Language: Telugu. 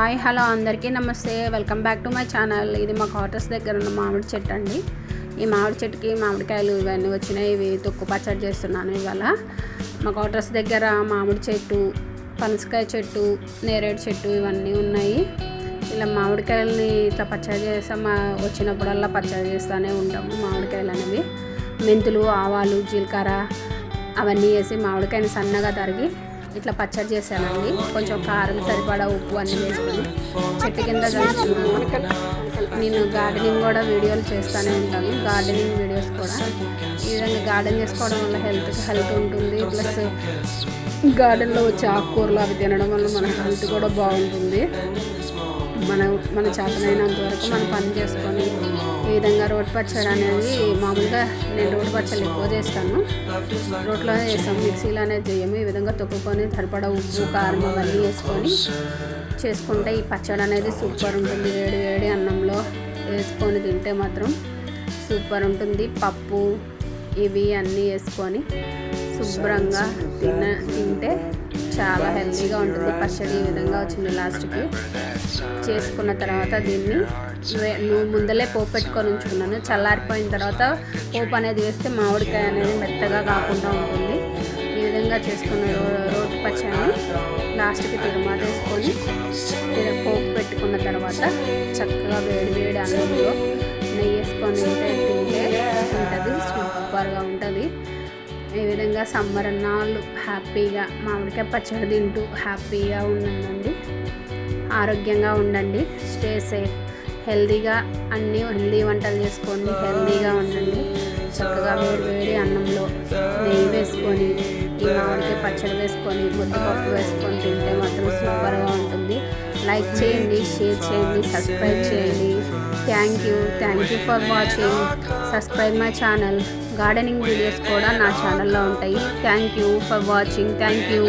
హాయ్ హలో అందరికీ నమస్తే. Welcome back to my channel. ఇది మా క్వార్టర్స్ దగ్గర ఉన్న మామిడి చెట్టు అండి. ఈ మామిడి చెట్టుకి మామిడికాయలు ఇవన్నీ వచ్చినాయి. ఇవి తొక్కు పచ్చడి చేస్తున్నాను ఇవాళ. మా క్వార్టర్స్ దగ్గర మామిడి చెట్టు పనసకాయ చెట్టు నేరేడు చెట్టు ఇవన్నీ ఉన్నాయి. ఇలా మామిడికాయలని ఇట్లా పచ్చడి చేస్తాం మా వచ్చినప్పుడల్లా పచ్చడి చేస్తూనే ఉంటాము మామిడికాయలు అనేవి. మెంతులు ఆవాలు జీలకర్ర అవన్నీ వేసి మామిడికాయని సన్నగా తరిగి ఇట్లా పచ్చడి చేశానండి. కొంచెం కారం సరిపడా ఉప్పు అన్నీ వేసుకొని చెట్టు కింద దంచుకున్నాను నేను గార్డెనింగ్ కూడా వీడియోలు చేస్తూనే ఉంటాను. గార్డెనింగ్ వీడియోస్ కూడా. ఈ విధంగా గార్డెన్ చేసుకోవడం వల్ల హెల్త్కి హెల్త్ ఉంటుంది. ప్లస్ గార్డెన్లో వచ్చే ఆకుకూరలు అవి తినడం వల్ల మన హెల్త్ కూడా బాగుంటుంది. మన మన చేతనైనంత వరకు మనం పని చేసుకొని ఈ విధంగా రోడ్ పచ్చడి అనేది మామూలుగా నేను రోడ్ పచ్చళ్ళు ఎక్కువ చేస్తాను. రోడ్లో చేస్తాం మిక్సీలో అనేది చేయము. ఈ విధంగా తొక్కుకొని సరిపడా ఉప్పు కారం అవన్నీ వేసుకొని చేసుకుంటే ఈ పచ్చడి అనేది సూపర్ ఉంటుంది. వేడి వేడి అన్నంలో వేసుకొని తింటే మాత్రం సూపర్ ఉంటుంది. పప్పు ఇవి అన్నీ వేసుకొని శుభ్రంగా తిన తింటే చాలా హెల్తీగా ఉంటుంది పచ్చడి ఈ విధంగా వచ్చింది లాస్ట్కి చేసుకున్న తర్వాత దీన్ని నువ్వు ముందలే పోపు పెట్టుకొని ఉంచుకున్నాను చల్లారిపోయిన తర్వాత పోపు అనేది వేస్తే మామిడికాయ అనేది మెత్తగా కాకుండా ఉంటుంది ఈ విధంగా చేసుకున్న రో- రోటి పచ్చడిని లాస్ట్కి తిరుమాత వేసుకొని పోపు పెట్టుకున్న తర్వాత చక్కగా వేడి వేడి అన్నంలో నెయ్యి వేసుకొని తింటే ఉంటుంది సూపర్గా ఉంటుంది ఈ విధంగా సమ్మర్ అన్నాళ్ళు హ్యాపీగా మామిడికాయ పచ్చడి తింటూ హ్యాపీగా ఉండండి. ఆరోగ్యంగా ఉండండి. Stay safe. హెల్తీగా అన్నీ హెల్దీ వంటలు చేసుకోండి హెల్తీగా ఉండండి. చక్కగా వేడి వేడి అన్నంలో నెయ్యి వేసుకొని ఈ మామిడికాయ పచ్చడి వేసుకొని ముద్దపప్పు వేసుకొని తింటే మాత్రం సూపర్గా ఉంటుంది. లైక్ చేయండి షేర్ చేయండి సబ్స్క్రైబ్ చేయండి. Thank you thank you for watching subscribe my channel gardening videos కూడా నా ఛానల్లో ఉంటాయి. Thank you for watching thank you